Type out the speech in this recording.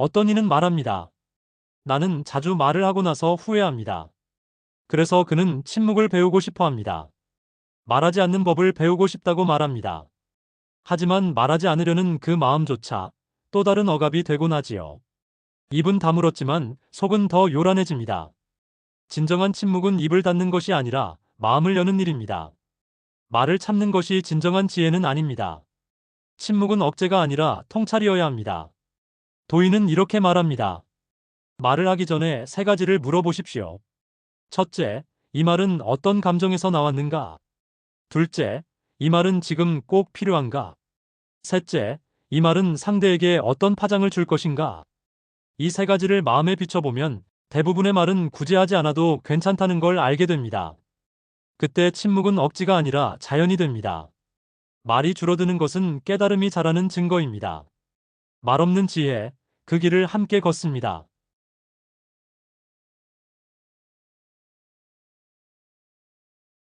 어떤 이는 말합니다. 나는 자주 말을 하고 나서 후회합니다. 그래서 그는 침묵을 배우고 싶어 합니다. 말하지 않는 법을 배우고 싶다고 말합니다. 하지만 말하지 않으려는 그 마음조차 또 다른 억압이 되곤 하지요. 입은 다물었지만 속은 더 요란해집니다. 진정한 침묵은 입을 닫는 것이 아니라 마음을 여는 일입니다. 말을 참는 것이 진정한 지혜는 아닙니다. 침묵은 억제가 아니라 통찰이어야 합니다. 도인은 이렇게 말합니다. 말을 하기 전에 세 가지를 물어보십시오. 첫째, 이 말은 어떤 감정에서 나왔는가? 둘째, 이 말은 지금 꼭 필요한가? 셋째, 이 말은 상대에게 어떤 파장을 줄 것인가? 이 세 가지를 마음에 비춰보면 대부분의 말은 굳이 하지 않아도 괜찮다는 걸 알게 됩니다. 그때 침묵은 억지가 아니라 자연이 됩니다. 말이 줄어드는 것은 깨달음이 자라는 증거입니다. 말 없는 지혜, 그 길을 함께 걷습니다.